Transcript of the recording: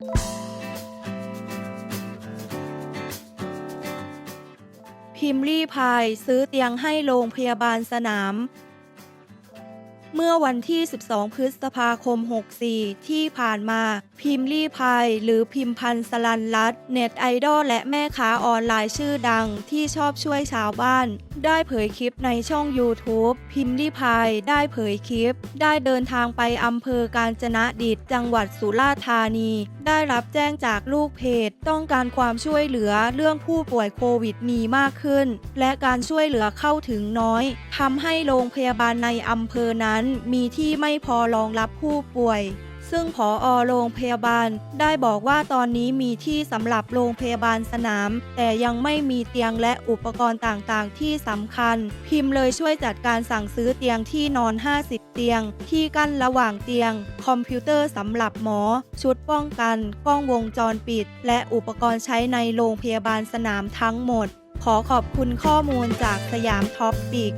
พิมพ์ลี่พายซื้อเตียงให้โรงพยาบาลสนาม เมื่อวันที่ 12 พฤษภาคม 64 ที่ผ่านมา พิมพ์ลี่พายหรือพิมพันธ์สลันรัตเน็ตไอดอลและแม่ค้าออนไลน์ชื่อดังที่ชอบช่วยชาวบ้าน ได้เผยคลิปในช่อง YouTube พิมพ์ลี่พายได้เผยคลิป ได้เดินทางไปอำเภอกาญจนดิตจังหวัดสุราษฎร์ธานี ได้รับแจ้งจากลูกเพจ ต้องการความช่วยเหลือเรื่องผู้ป่วยโควิดมีมากขึ้น และการช่วยเหลือเข้าถึงน้อยทำให้โรงพยาบาลในอำเภอนั้นมีที่ไม่พอรองรับผู้ป่วย ซึ่งผออโรงพยาบาลได้บอกว่าตอนนี้มีที่สำหรับโรงพยาบาลสนาม แต่ยังไม่มีเตียงและอุปกรณ์ต่างๆ ที่สำคัญ พิมพ์เลยช่วยจัดการสั่งซื้อเตียงที่นอน 50 เตียง ที่กั้นระหว่างเตียง คอมพิวเตอร์สำหรับหมอ ชุดป้องกัน กล้องวงจรปิด และอุปกรณ์ใช้ในโรงพยาบาลสนามทั้งหมด ขอขอบคุณข้อมูลจากสยามท็อปปิก